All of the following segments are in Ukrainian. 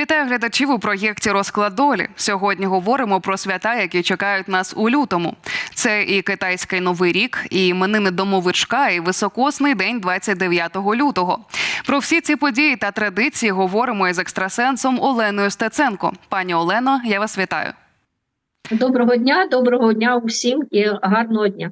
Вітаю глядачів у проєкті Розклад долі. Сьогодні говоримо про свята, які чекають нас у лютому. Це і китайський новий рік, і іменини домовичка, і високосний день 29 лютого. Про всі ці події та традиції говоримо із екстрасенсом Оленою Стеценко. Пані Олено, я вас вітаю. Доброго дня, доброго дня усім і гарного дня.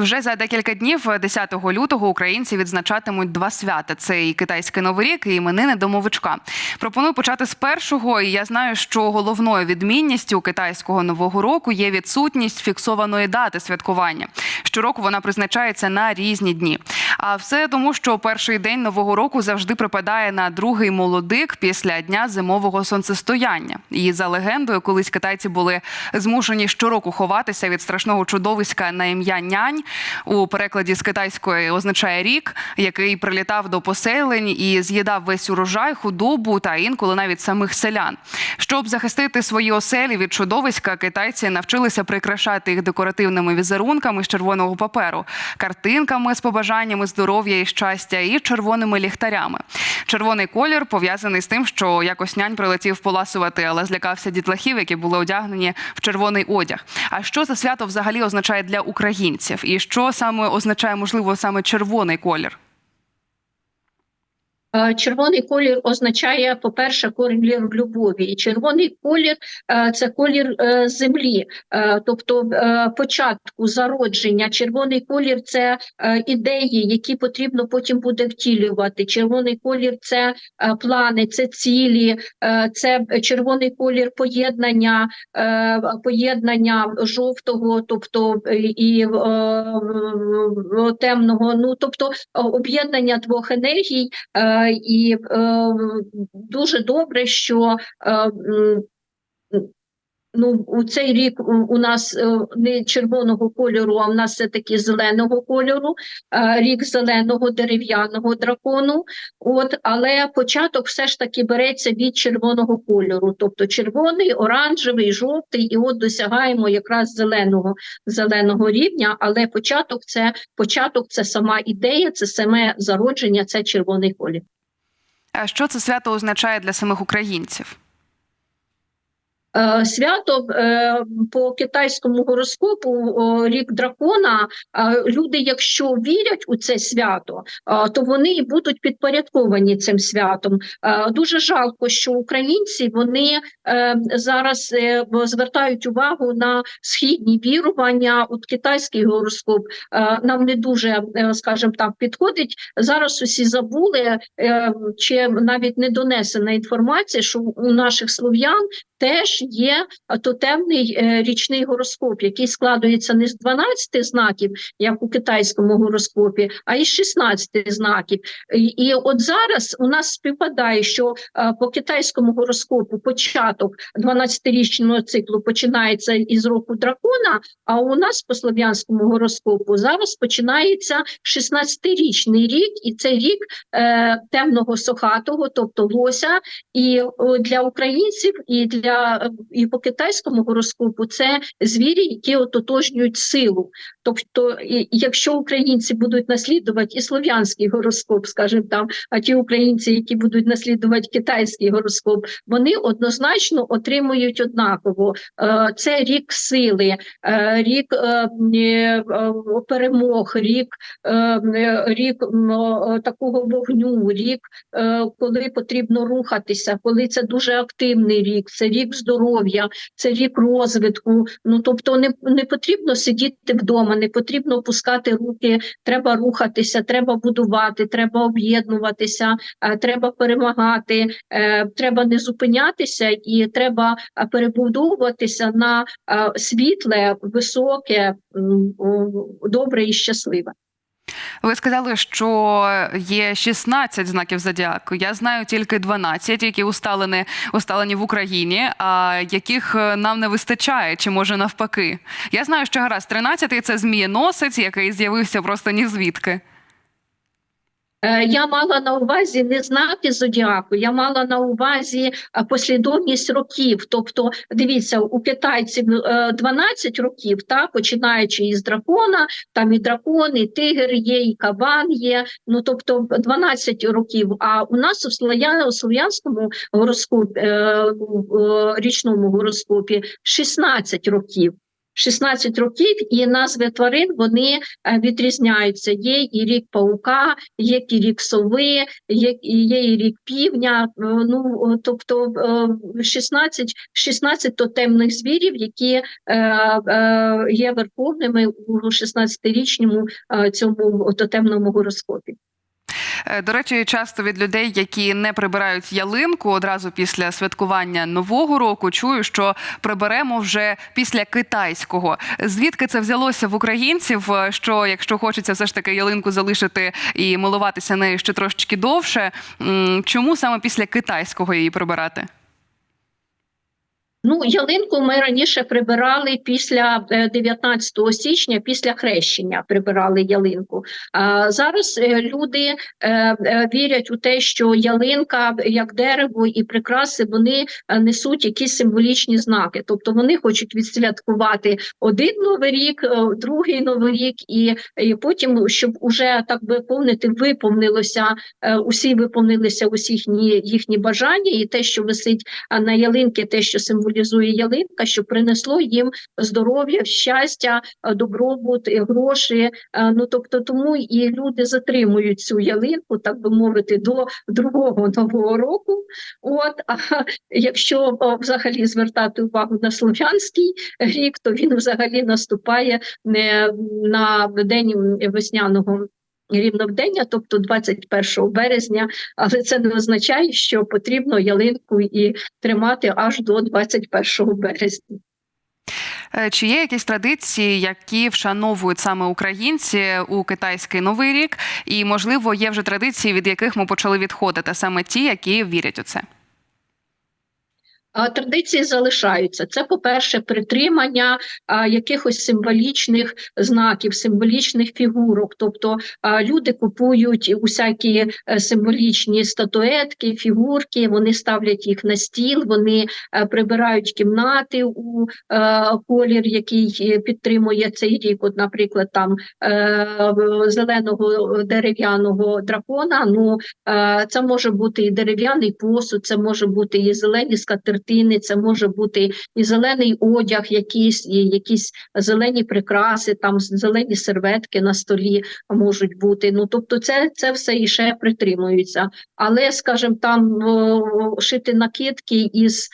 Вже за декілька днів, 10 лютого, українці відзначатимуть два свята: це і китайський новий рік, і іменини домовичка. Пропоную почати з першого. І я знаю, що головною відмінністю китайського нового року є відсутність фіксованої дати святкування. Щороку вона призначається на різні дні. А все тому, що перший день нового року завжди припадає на другий молодик після дня зимового сонцестояння. І за легендою, колись китайці були змушені щороку ховатися від страшного чудовиська на ім'я нянь. У перекладі з китайської означає рік, який прилітав до поселень і з'їдав весь урожай, худобу та інколи навіть самих селян. Щоб захистити свої оселі від чудовиська, китайці навчилися прикрашати їх декоративними візерунками з червоного паперу, картинками з побажаннями здоров'я і щастя, і червоними ліхтарями. Червоний колір пов'язаний з тим, що якось нянь прилетів поласувати, але злякався дітлахів, які були одягнені в червоний одяг. А що це свято взагалі означає для українців? І що саме означає, можливо, саме червоний колір? Е, Червоний колір означає, по-перше, колір любові, червоний колір е, це колір е, землі, тобто початку зародження. Червоний колір це ідеї, які потрібно потім буде втілювати. Червоний колір це плани, це цілі, це червоний колір поєднання, поєднання жовтого, тобто і темного. Ну тобто об'єднання двох енергій. І е, дуже добре, що е, ну, у цей рік у, нас е, не червоного кольору, а в нас все таки зеленого кольору, е, рік зеленого дерев'яного дракону. От, але початок все ж таки береться від червоного кольору, тобто червоний, оранжевий, жовтий, і от досягаємо якраз зеленого зеленого рівня. Але початок це початок, це сама ідея, це саме зародження, це червоний колір. А що це свято означає для самих українців? Е, Свято е, по китайському гороскопу рік дракона. е, Люди, якщо вірять у це свято, то вони і будуть підпорядковані цим святом. Дуже жалко, що українці вони зараз звертають увагу на східні вірування. От китайський гороскоп нам не дуже, скажімо так, підходить. Зараз усі забули чи навіть не донесена інформація, що у наших слов'ян теж є а, тотемний е, річний гороскоп, який складається не з 12 знаків, як у китайському гороскопі, а із 16 знаків. І, і от зараз у нас співпадає, що е, по китайському гороскопу початок 12-річного циклу починається із року дракона. А у нас по слов'янському гороскопу зараз починається 16-річний рік, і це рік е, темного сохатого, тобто лося. І для українців, і для е, і по китайському гороскопу це звірі, які ототожнюють силу. Тобто, якщо українці будуть наслідувати і слов'янський гороскоп, скажімо там, а ті українці, які будуть наслідувати китайський гороскоп, вони однозначно отримують однаково. Е, Це рік сили, е, рік перемог, рік, рік такого вогню, рік коли потрібно рухатися, коли це дуже активний рік, це рік здоров'я, це рік розвитку. Ну тобто не, не потрібно сидіти вдома, не потрібно опускати руки, треба рухатися, треба будувати, треба об'єднуватися, е, треба перемагати, е, треба не зупинятися і треба е, перебудовуватися на світле, високе, добре і щасливе. Ви сказали, що є 16 знаків зодіаку. Я знаю тільки 12, які усталені, усталені в Україні, а яких е, нам не вистачає, чи може навпаки. Я знаю, що гаразд 13 – це змієносець, який з'явився просто ні звідки. Е, Я мала на увазі не знаки зодіаку, я мала на увазі е, послідовність років. Тобто, дивіться, у китайців е, 12 років, так, починаючи із дракона, там і дракон, і тигр є, і кабан є. Ну тобто 12 років. А у нас у слов'я- у слов'янському гороскопі, е, е, річному гороскопі 16 років. 16 років і назви тварин вони е, відрізняються. Є і рік паука, є і рік сови, є, є і рік півня. е, Ну тобто е, 16, 16 тотемних звірів, які є верховними у 16-річному е, цьому тотемному гороскопі. Е, До речі, часто від людей, які не прибирають ялинку одразу після святкування нового року, чую, що приберемо вже після китайського. Звідки це взялося в українців? е, Що якщо хочеться все ж таки ялинку залишити і милуватися нею ще трошечки довше, чому саме після китайського її прибирати? Ну, ялинку ми раніше прибирали після е, 19 січня, після хрещення прибирали ялинку. А зараз е, люди е, е, вірять у те, що ялинка, як дерево і прикраси, вони е, несуть якісь символічні знаки. Тобто вони хочуть відсвяткувати один новий рік, е, другий новий рік, і, і потім, щоб уже так би повнити, виповнилося е, усі виповнилися усі їхні, їхні бажання, і те, що висить на ялинки, те, що символізує ялинка, що принесло їм здоров'я, щастя, е, добробут, е, гроші. Е, Ну тобто, тому і люди затримують цю ялинку, так би мовити, до другого нового року. От а якщо взагалі звертати увагу на слов'янський рік, то він взагалі наступає не на день весняного. Рівновдення, тобто 21 березня, але це не означає, що потрібно ялинку і тримати аж до 21 березня. Е, Чи є якісь традиції, які вшановують саме українці у китайський новий рік? І можливо є вже традиції, від яких ми почали відходити, саме ті, які вірять у це? А Традиції залишаються. Це, по-перше, притримання а, якихось символічних знаків, символічних фігурок. Тобто а, люди купують усякі е, символічні статуетки, фігурки, вони ставлять їх на стіл, вони е, прибирають кімнати у е, колір, який підтримує цей рік. От, наприклад, там в- зеленого дерев'яного дракона. Ну е, це може бути і дерев'яний посуд, це може бути і зелені скатертини, це може бути і зелений одяг, якийсь, і якісь зелені прикраси, там зелені серветки на столі можуть бути. Ну тобто, це, це все і ще притримується. Але, скажімо, там шити накидки із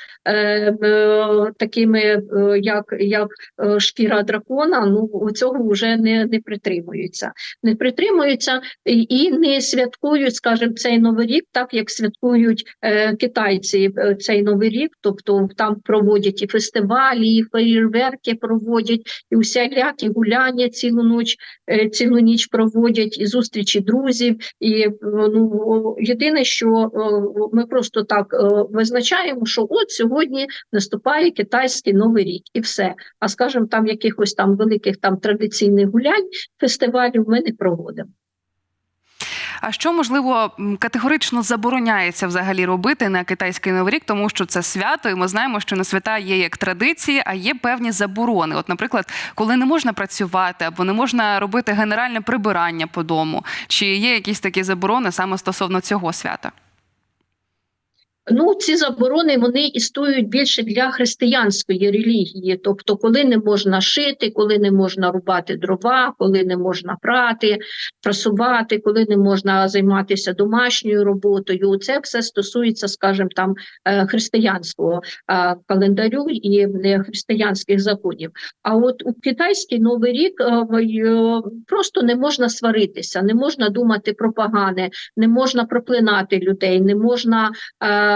такими, е, як, як е, шкіра дракона, ну цього вже не, не притримуються. Не притримуються і, не святкують, скажімо, цей новий рік, так як святкують е, китайці е, цей новий рік. Тобто там проводять і фестивалі, і феєрверки проводять, і усілякі гуляння цілу ніч, е, цілу ніч проводять, і зустрічі друзів. І е, ну єдине, що е, ми просто так е, визначаємо, що от сьогодні наступає китайський новий рік, і все. А скажімо, там якихось там великих там традиційних гулянь, фестивалів ми не проводимо. А що можливо категорично забороняється взагалі робити на китайський новий рік, тому що це свято, і ми знаємо, що на свята є як традиції, а є певні заборони. От, наприклад, коли не можна працювати або не можна робити генеральне прибирання по дому, чи є якісь такі заборони саме стосовно цього свята? Ну, ці заборони вони існують більше для християнської релігії, тобто, коли не можна шити, коли не можна рубати дрова, коли не можна прати, прасувати, коли не можна займатися домашньою роботою. Це все стосується, скажімо, там е, християнського е, календарю і е, християнських законів. А от у китайський новий рік просто не можна сваритися, не можна думати про погане, не можна проклинати людей, не можна.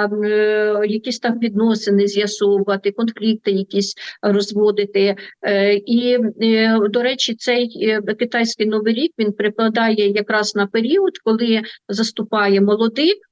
Е, якісь там відносини з'ясовувати, конфлікти якісь розводити. Е, І, е, до речі, цей китайський новий рік він припадає якраз на період, коли заступає молодик.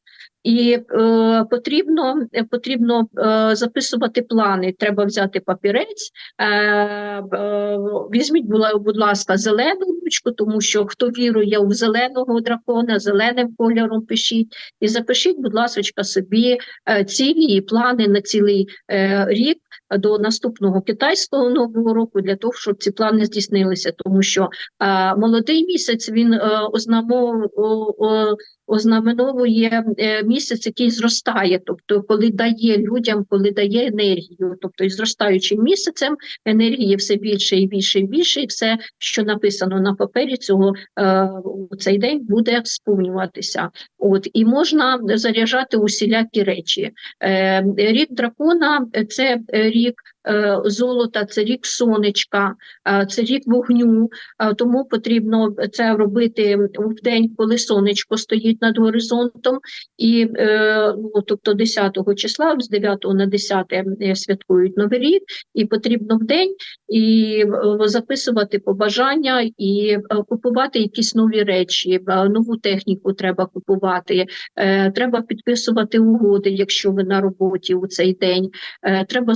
І е, потрібно, е, потрібно е, записувати плани. Треба взяти папірець. Е, е, візьміть, будь ласка, зелену ручку, тому що хто вірує в зеленого дракона, зеленим кольором пишіть. І запишіть, будь ласка, собі е, цілі і плани на цілий е, рік до наступного китайського нового року для того, щоб ці плани здійснилися, тому що е, молодий місяць він е, ознамо- о- ознаменовує е, місяць, який зростає, тобто коли дає людям, коли дає енергію, тобто і зростаючим місяцем енергії все більше і більше і більше, і все, що написано на папері, цього е, у цей день буде сповнюватися. От і можна заряджати усілякі речі. Е, рік дракона це е, рік золота, це рік сонечка, е, це рік вогню. е, Тому потрібно це робити в день, коли сонечко стоїть над горизонтом, і е, ну, тобто 10 числа, з 9 на 10 е, святкують новий рік, і потрібно в день і е, записувати побажання і е, купувати якісь нові речі, е, нову техніку треба купувати. Е, Треба підписувати угоди, якщо ви на роботі у цей день. Е, Треба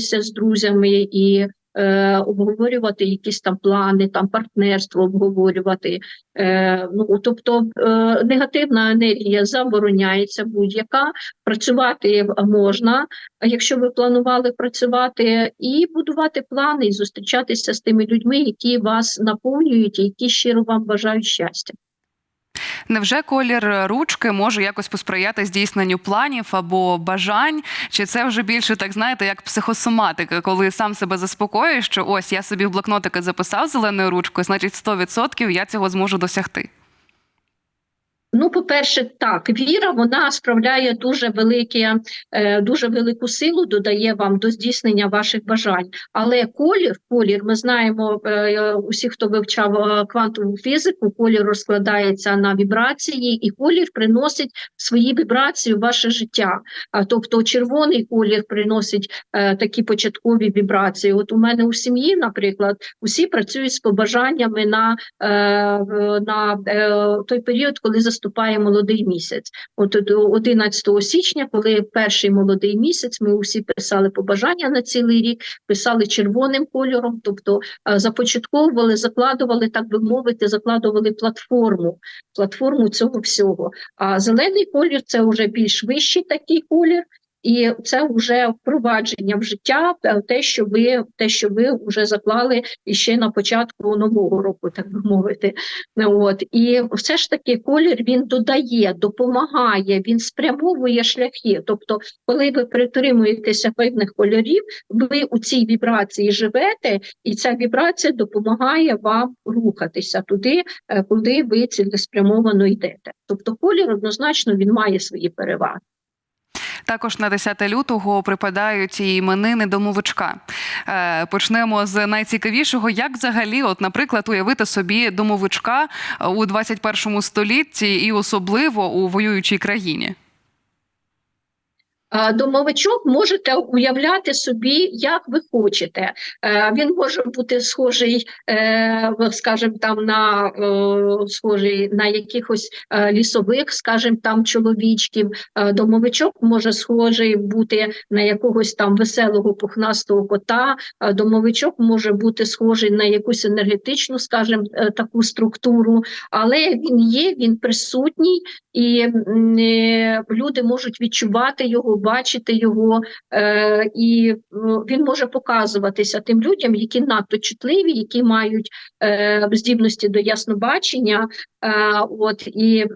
зустрічатися з друзями і е, обговорювати якісь там плани, там партнерство обговорювати. Е, ну, тобто е, негативна енергія забороняється будь-яка. Працювати можна, якщо ви планували працювати, і будувати плани, і зустрічатися з тими людьми, які вас наповнюють, які щиро вам бажають щастя. Невже колір ручки може якось посприяти здійсненню планів або бажань? Чи це вже більше так знаєте, як психосоматика, коли сам себе заспокоюєш, що ось я собі в блокнотики записав зеленою ручкою, значить 100% я цього зможу досягти? Ну, по-перше, так, віра вона справляє дуже велике, е, дуже велику силу, додає вам до здійснення ваших бажань. Але колір, колір, ми знаємо, е, усі, хто вивчав е, квантову фізику, колір розкладається на вібрації, і колір приносить свої вібрації в ваше життя. Тобто, червоний колір приносить такі початкові вібрації. От у мене у сім'ї, наприклад, усі працюють з побажаннями на, на той період, коли заступає молодий місяць. От до 11 січня, коли перший молодий місяць, ми усі писали побажання на цілий рік, писали червоним кольором, тобто е, започатковували, закладували, так би мовити, закладували платформу, платформу цього всього. А зелений колір це вже більш вищий такий колір. І це вже впровадження в життя, е, те, що ви те, що ви вже заклали іще на початку нового року, так би мовити. От і все ж таки колір він додає, допомагає, він спрямовує шляхи. Тобто, коли ви притримуєтеся певних кольорів, ви у цій вібрації живете, і ця вібрація допомагає вам рухатися туди, е, куди ви цілеспрямовано йдете. Тобто, колір однозначно він має свої переваги. Також на 10 лютого припадають і іменини домовичка. Е, Почнемо з найцікавішого. Як взагалі, от, наприклад, уявити собі домовичка у 21 столітті і особливо у воюючій країні? Домовичок можете уявляти собі, як ви хочете. Е, Він може бути схожий, е, скажімо, там на схожий на якихось е, лісових, скажімо, там чоловічків. Домовичок може схожий бути на якогось там веселого пухнастого кота. Домовичок може бути схожий на якусь енергетичну, скажімо, таку структуру, але він є, він присутній, і люди можуть відчувати його, бачити його, е, і він може показуватися тим людям, які надто чутливі, які мають е, здібності до яснобачення. Е, от і е,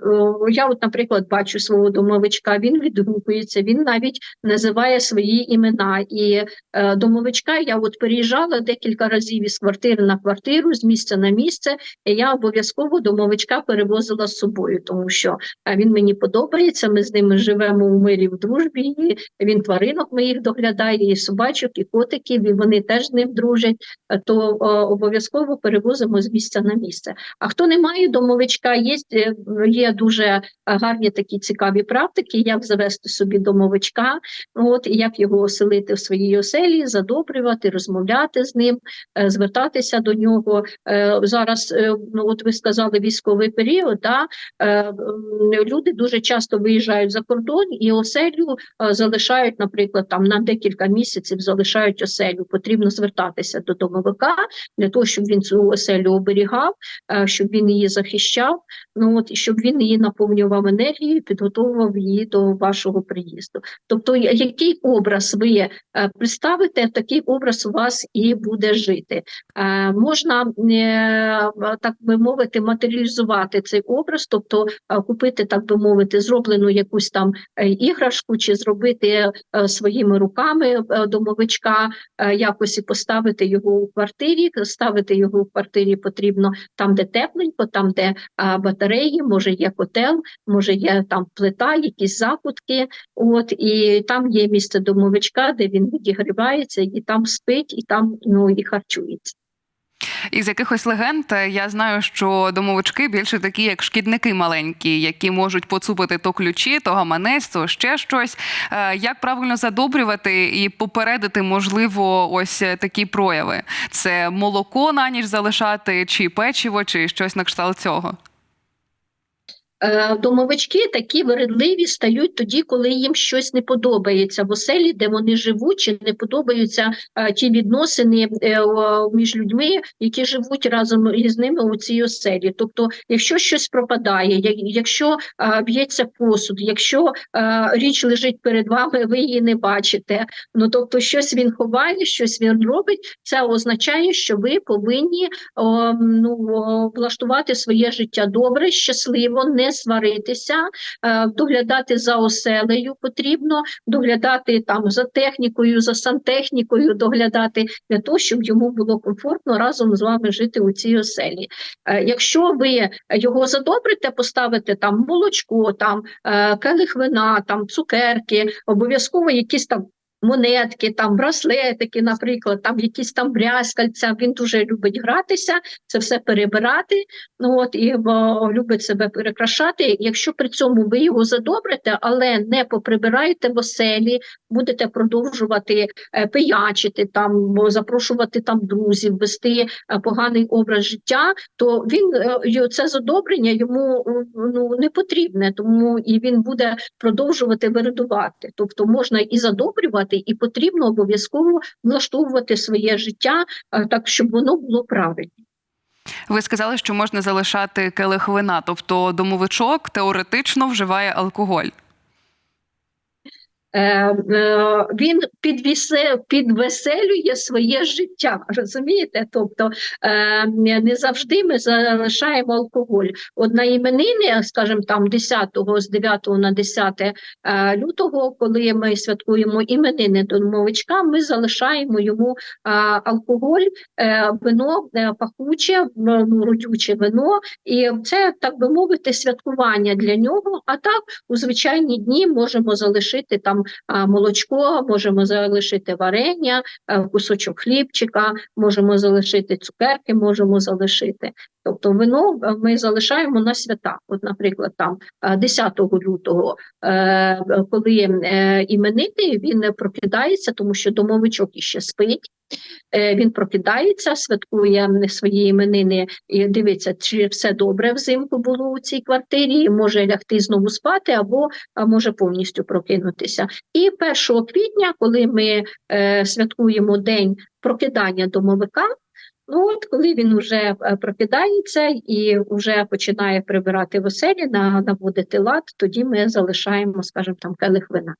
я, от, наприклад, бачу свого домовичка. Він відгукується, він навіть називає свої імена. І е, домовичка я от переїжджала декілька разів із квартири на квартиру, з місця на місце. І я обов'язково домовичка перевозила з собою, тому що е, він мені подобається. Ми з ними живемо у мирі в дружбі, і він тваринок моїх доглядає, і собачок, і котиків, і вони теж з ним дружать, е, то е, обов'язково перевозимо з місця на місце. А хто не має домовичка, є, е, є дуже гарні такі цікаві практики, як завести собі домовичка, от, і як його оселити в своїй оселі, задобрювати, розмовляти з ним, звертатися до нього. Зараз, ну, от ви сказали, військовий період, да, люди дуже часто виїжджають за кордон і оселю залишають, наприклад, там на декілька місяців залишають оселю. Потрібно звертатися до домовика для того, щоб він цю оселю оберігав, е, щоб він її захищав, ну от щоб він її наповнював енергією, підготовував її до вашого приїзду. Тобто, який образ ви е, представите, такий образ у вас і буде жити. Е, Можна е, так би мовити, матеріалізувати цей образ, тобто е, купити, так би мовити, зроблену якусь там е, іграшку, чи зробити е, своїми руками е, домовичка, е, якось і поставити його у квартирі. Ставити його у квартирі потрібно там, де тепленько, там, де батареї, може є котел, може є там плита, якісь закутки. От і там є місце домовичка, де він відігрівається, і там спить, і там ну і харчується. Із якихось легенд я знаю, що домовички більше такі, як шкідники маленькі, які можуть поцупити то ключі, то гаманець, то ще щось. Е, Як правильно задобрювати і попередити, можливо, ось е, такі прояви? Це молоко на ніч залишати, чи печиво, чи щось на кшталт цього. Е, Домовички такі вередливі стають тоді, коли їм щось не подобається в оселі, де вони живуть, чи не подобаються е, ті відносини е, між людьми, які живуть разом із ними у цій оселі. Тобто, якщо щось пропадає, якщо б'ється посуд, якщо річ лежить перед вами, ви її не бачите. Ну тобто, щось він ховає, щось він робить. Це означає, що ви повинні ну, влаштувати своє життя добре, щасливо, не сваритися, е, доглядати за оселею потрібно, доглядати там за технікою, за сантехнікою, доглядати для того, щоб йому було комфортно разом з вами жити у цій оселі. Е, Якщо ви його задобрите, поставите там молочко, там е, келих вина, там цукерки, обов'язково якісь там. Монетки, там браслетики, наприклад, там якісь там брязкальця. Він дуже любить гратися, це все перебирати. Ну от і о, любить себе перекрашати. Якщо при цьому ви його задобрите, але не поприбираєте в оселі, будете продовжувати е, пиячити там, запрошувати там друзів, вести е, поганий образ життя, то він е, це задобрення йому е, ну не потрібне, тому і він буде продовжувати вирадувати. Тобто можна і задобрювати, і потрібно обов'язково влаштовувати своє життя е, так, щоб воно було правильне. Ви сказали, що можна залишати келих вина, тобто домовичок теоретично вживає алкоголь. Е, е, він підвісе, підвеселює своє життя, розумієте? Тобто е, не завжди ми залишаємо алкоголь. От на іменини, скажімо, там 10 з 9 на 10 е, лютого, коли ми святкуємо іменини до домовичка, ми залишаємо йому алкоголь, вино пахуче, ну, родюче вино, і це так би мовити, святкування для нього. А так у звичайні дні можемо залишити там молочко, можемо залишити варення, е, кусочок хлібчика, можемо залишити цукерки, можемо залишити. Тобто вино е, ми залишаємо на свята. От, наприклад, там е, 10 лютого, е, коли е, іменити, він прокидається, тому що домовичок іще спить. Е, Він прокидається, святкує свої іменини і дивиться, чи все добре взимку було у цій квартирі, і може лягти знову спати або може повністю прокинутися. І 1 квітня, коли ми е, святкуємо день прокидання домовика. Ну от коли він вже е, прокидається і вже починає прибирати в оселі, наводити лад, тоді ми залишаємо, скажімо, там келих вина.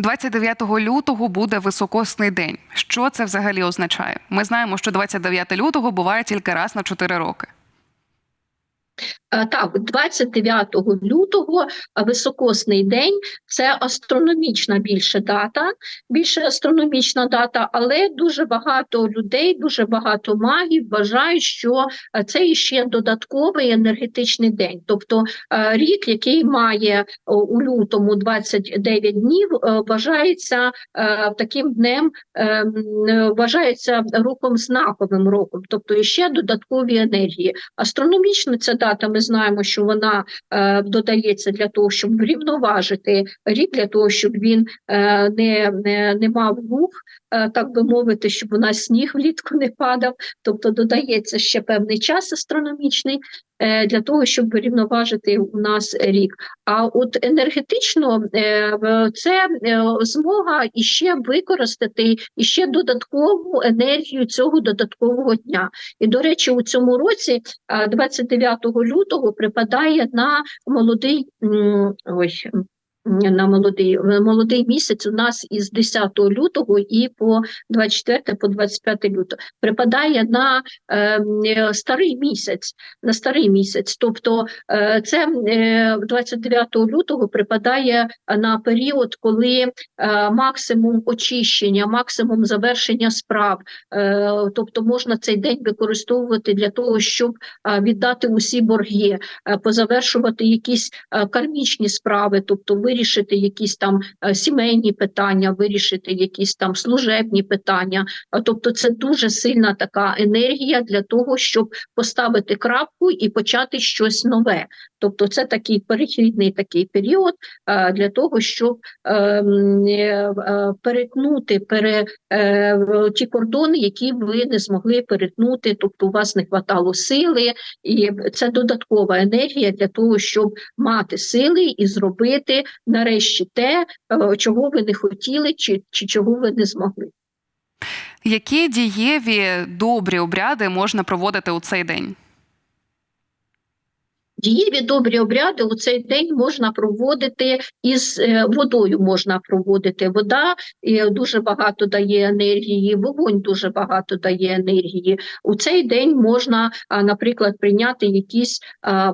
29 лютого буде високосний день. Що це взагалі означає? Ми знаємо, що 29 лютого буває тільки раз на 4 роки. Е, Так, 29 лютого е, високосний день це астрономічна більше дата, більше астрономічна дата, але дуже багато людей, дуже багато магів вважають, що е, це іще додатковий енергетичний день. Тобто рік, який має у лютому 29 днів, вважається таким днем, вважається роком знаковим роком, тобто іще додаткові енергії. Астрономічно ця дата, ми знаємо, що вона е, додається для того, щоб врівноважити рік, для того, щоб він е, не, не, не мав рух, е, так би мовити, щоб у нас сніг влітку не падав. Тобто додається ще певний час астрономічний для того, щоб врівноважити у нас рік. А от енергетично е, це е, змога іще використати іще додаткову енергію цього додаткового дня. І, до речі, у цьому році, 29 лютого, припадає на молодий ой, на молодий, молодий місяць у нас із 10 лютого і по 24 по 25 лютого припадає на е, старий місяць. На старий місяць, тобто е, це е, 29 лютого припадає на період, коли е, максимум очищення, максимум завершення справ. Е, тобто можна цей день використовувати для того, щоб е, віддати усі борги, е, позавершувати якісь е, кармічні справи, тобто вирішити якісь там е, сімейні питання, вирішити якісь там служебні питання. Тобто, це дуже сильна така енергія для того, щоб поставити крапку і почати щось нове. Тобто, це такий перехідний такий період для того, щоб е, е, е, перетнути пере, ті кордони, які ви не змогли перетнути, тобто у вас не хватало сили, і це додаткова енергія для того, щоб мати сили і зробити нарешті те, чого ви не хотіли, чи, чи чого ви не змогли. Які дієві добрі обряди можна проводити у цей день? Дієві добрі обряди у цей день можна проводити із е, водою. Можна проводити вода е, дуже багато дає енергії, вогонь дуже багато дає енергії. У цей день можна, наприклад, прийняти якісь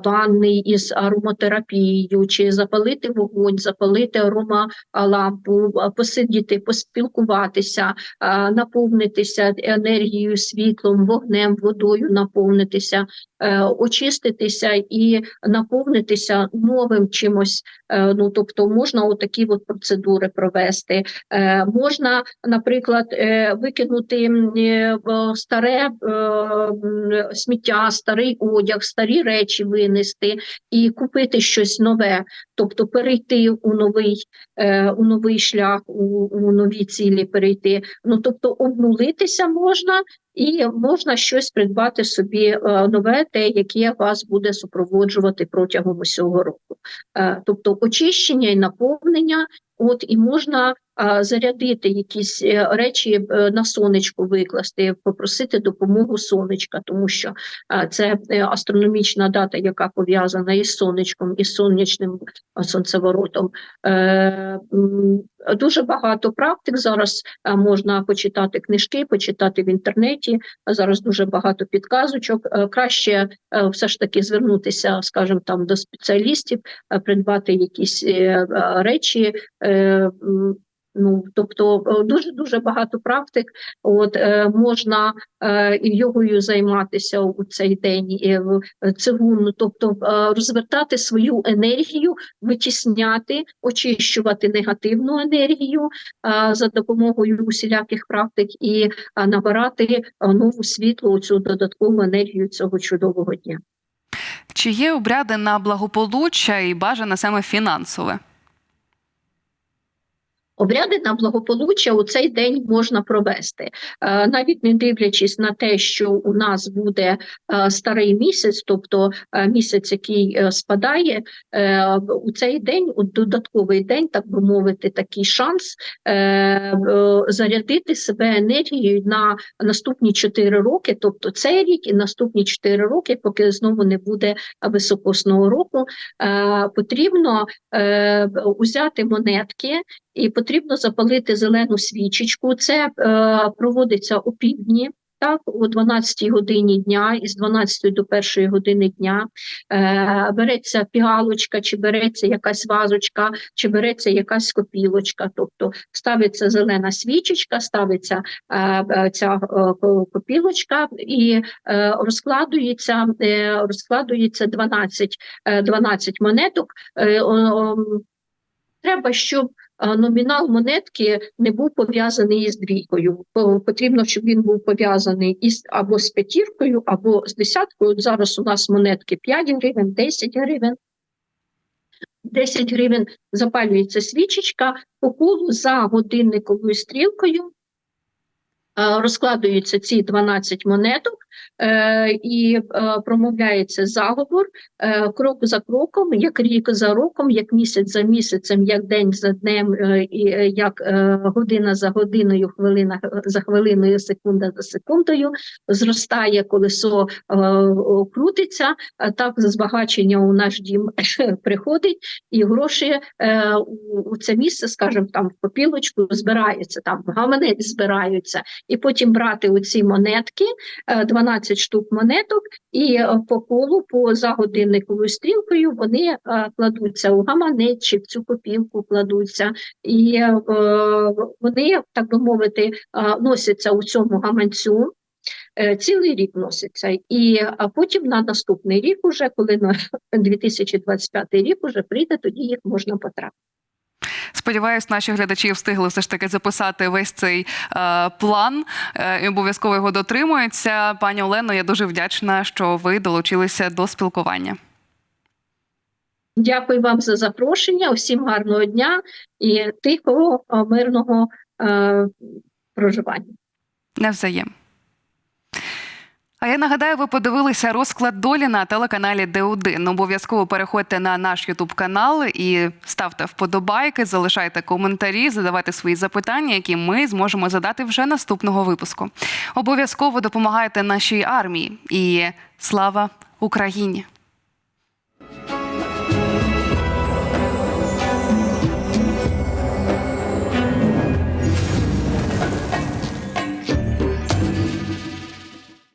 ванни із ароматерапією, чи запалити вогонь, запалити аромалампу, посидіти, поспілкуватися, наповнитися енергією, світлом, вогнем, водою, наповнитися е, очиститися і наповнитися новим чимось. Е, ну тобто можна отакі от процедури провести. Е, можна, наприклад, е, викинути старе сміття, старий одяг, старі речі винести і купити щось нове, тобто перейти у новий, е, у новий шлях, у, у нові цілі перейти. Ну тобто обнулитися можна і можна щось придбати собі е, нове, те, яке вас буде супроводжувати протягом усього року. Е, Тобто очищення і наповнення, от і можна а, зарядити якісь е, речі е, на сонечко викласти, попросити допомогу сонечка, тому що а, це е, астрономічна дата, яка пов'язана із сонечком, із сонячним сонцеворотом. Е, Дуже багато практик зараз е, можна почитати книжки, почитати в інтернеті. Зараз дуже багато підказочок. Е, Краще е, все ж таки звернутися, скажімо, там до спеціалістів, придбати якісь речі. Е, Ну, тобто дуже дуже багато практик. От е, можна е, йогою займатися у цей день, і в е, цигун, тобто е, розвертати свою енергію, витісняти, очищувати негативну енергію е, за допомогою усіляких практик і е, набирати е, нову світлу, цю додаткову енергію цього чудового дня. Чи є обряди на благополуччя і бажане саме фінансове? Обряди на благополуччя у цей день можна провести, Е, навіть не дивлячись на те, що у нас буде е, старий місяць, тобто е, місяць, який спадає, у цей день, у додатковий день, так би мовити, такий шанс зарядити себе енергією на наступні 4 роки, тобто цей рік і наступні 4 роки, поки знову не буде високосного року, потрібно узяти монетки і потрібно запалити зелену свічечку. Це е, проводиться опівдні. Так, о 12 годині дня, із 12 до 1 години дня е, береться піалочка, чи береться якась вазочка, чи береться якась копілочка. Тобто ставиться зелена свічечка, ставиться е, е, ця е, копілочка і е, розкладується, е, розкладується 12, е, 12 монеток. Е, о, Треба, щоб е, номінал монетки не був пов'язаний із двійкою. Потрібно, щоб він був пов'язаний із або з п'ятіркою, або з десяткою. От зараз у нас монетки 5 гривень, 10 гривень. 10 гривень запалюється свічечка по колу за годинниковою стрілкою. Розкладуються ці 12 монеток е, і е, промовляється заговор е, крок за кроком, як рік за роком, як місяць за місяцем, як день за днем, як година за годиною, хвилина за хвилиною, секунда за секундою, зростає колесо, крутиться, так збагачення у наш дім приходить, і гроші у, це місце, скажімо, там в копілочку збираються, там в гаманець збираються, і потім брати оці монетки, е, 12 штук монеток, і е, по колу, по за стрілкою вони е, кладуться у гаманець чи в цю копілку кладуться, і е, вони, так би мовити, е, носяться у цьому гаманцю. е, Цілий рік носиться, і а потім на наступний рік, уже коли на 2025 рік уже прийде, тоді їх можна потрапити. Сподіваюсь, наші глядачі встигли все ж таки записати весь цей е, план е, і обов'язково його дотримуються. Пані Олено, я дуже вдячна, що ви долучилися до спілкування. Дякую вам за запрошення. Усім гарного дня і тихого мирного е, проживання. Навзаєм. А я нагадаю, ви подивилися розклад долі на телеканалі Д1. Обов'язково переходьте на наш Ютуб канал і ставте вподобайки, залишайте коментарі, задавайте свої запитання, які ми зможемо задати вже наступного випуску. Обов'язково допомагайте нашій армії і слава Україні!